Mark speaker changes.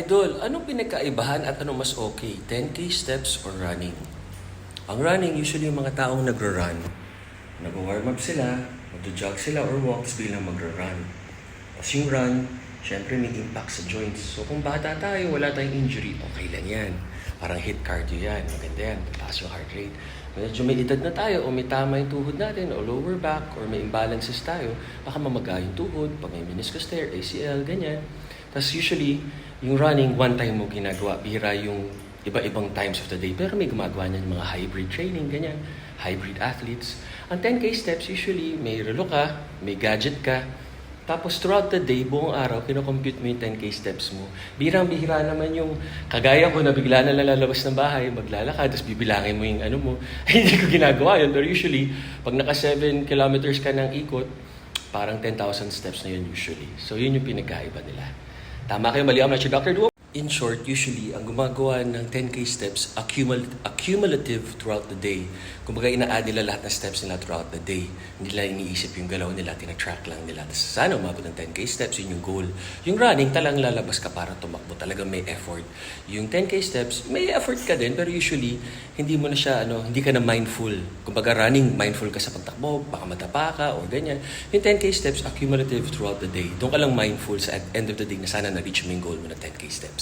Speaker 1: Idol, anong pinagkaibahan at ano mas okay? 10K steps or running? Ang running, usually yung mga taong nagro-run, nag-warm up sila, mag-jog sila or walk, tapos biglang magro-run. Tapos yung run, syempre may impact sa joints. So kung bata tayo, wala tayong injury, okay lang yan. Parang hit cardio yan, maganda yan, taas yung heart rate. Medyo may edad na tayo o may tama yung tuhod natin o lower back or may imbalances tayo, baka mamaga yung tuhod, pag may meniscus tear, ACL, ganyan. Tapos usually, yung running, one time mo ginagawa. Bihira yung iba-ibang times of the day. Pero may gumagawa niyan mga hybrid training, ganyan. Hybrid athletes. Ang 10K steps, usually, may relo ka, may gadget ka. Tapos throughout the day, buong araw, kinocompute mo yung 10K steps mo. Birang-bihira naman yung kagaya ko na bigla na lalabas ng bahay, maglalakad, tapos bibilangin mo yung ano mo. Hindi ko ginagawa yun. Pero usually, pag naka 7 kilometers ka ng ikot, parang 10,000 steps na yun usually. So yun yung pinagkaiba nila. Tama kayo, mali na si Dr. Duo. In short, usually, ang gumagawa ng 10K steps, accumul- accumulative throughout the day. Kumbaga, ina-add nila lahat ng steps nila throughout the day. Hindi nila iniisip yung galaw nila, tina-track lang nila. Tapos sana umabot ng 10K steps, yun yung goal. Yung running, talang lalabas ka para tumakbo. Talagang may effort. Yung 10K steps, may effort ka din, pero usually, hindi mo na siya, ano, hindi ka na mindful. Kumbaga, running, mindful ka sa pagtakbo, baka matapa ka, or ganyan. Yung 10K steps, accumulative throughout the day. Doon ka lang mindful sa end of the day na sana na-reach mo yung goal mo na 10K steps.